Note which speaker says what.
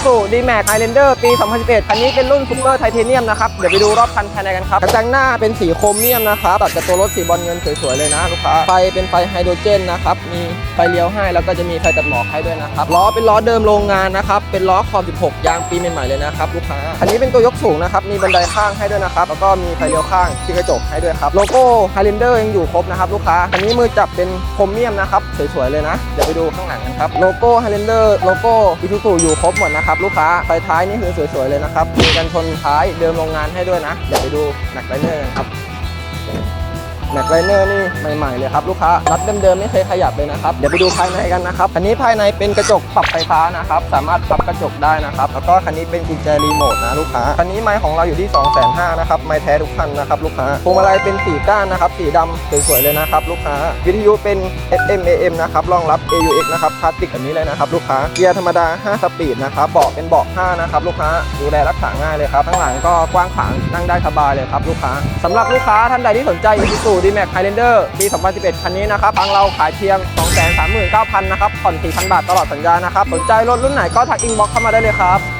Speaker 1: Isuzu D-Max Highlander ปี 2011 คันนี้เป็นรุ่นซูเปอร์ไทเทเนียมนะครับ เดี๋ยวไปดูรอบคันภายในกันครับ กระจังหน้าเป็นสีโครเมียมนะครับ ตัดกับตัวรถสีบอลเงินสวยๆเลยนะลูกค้า ไฟเป็นไฟไฮโดรเจนนะครับ มีไฟเลี้ยวให้ แล้วก็จะมีไฟตัดหมอกให้ด้วยนะครับ ล้อเป็นล้อเดิมโรงงานนะครับ เป็นล้อขอบ16 ยางปีใหม่ๆเลยนะครับลูกค้าอันนี้เป็นตัวยกสูงนะครับ มีบันไดข้างให้ด้วยนะครับ แล้วก็มีไฟเลี้ยวข้างที่กระจกให้ด้วยครับ โลโก้ Highlander ยังอยู่ครบนะครับลูกค้าอันนี้มือจับเป็นโครเมียมนะครับสวยๆเลยนะ เดี๋ยวไปดูข้างหลังกันครับ โลโก้ Highlander โลโก้ Isuzu อยู่ครบหมดนะครับลูกค้าไฟท้ายนี่คือสวยๆเลยนะครับมีกันชนท้ายเดิมโรงงานให้ด้วยนะเดี๋ยวไปดูแม็กไลเนอร์กันครับ แม็กไลเนอร์นี่ใหม่ๆเลยครับลูกค้าน็อตเดิมๆไม่เคยขยับเลยนะครับ เดี๋ยวไปดูภายในกันนะครับ คันนี้ภายในเป็นกระจกปรับไฟฟ้านะครับ สามารถปรับกระจกได้นะครับ แล้วก็คันนี้เป็นกุญแจรีโมทนะลูกค้า คันนี้ไม้ของเราอยู่ที่ 2 5 0 0 0นะครับไม้แท้ทุกคันนะครับลูกค้า พวงมาลัยเป็นสีก้านนะครับ สีดำสวยๆเลยนะครับลูกค้า วิทยุเป็น FM AM นะครับ รองรับ AUX นะครับพลาสติกแบบนี้เลยนะครับลูกค้า เกียร์ธรรมดา 5 สปีดนะครับ เบาะเป็นเบาะ5นะครับลูกค้า ดูแลรักษาง่ายเลยครับ ข้างหลังก็กว้างขวางนั่งได้สบายเลยครับลูกค้าสำหรับลูกค้าท่านใดที่สนใจดีแม็กไพลินเดอร์ปี 2011 คันนี้นะครับทางเราขายเพียง 239,000 นะครับ ผ่อน 4,000 บาทตลอดสัญญานะครับ สนใจรถรุ่นไหนก็ทักอินบ็อกเข้ามาได้เลยครับ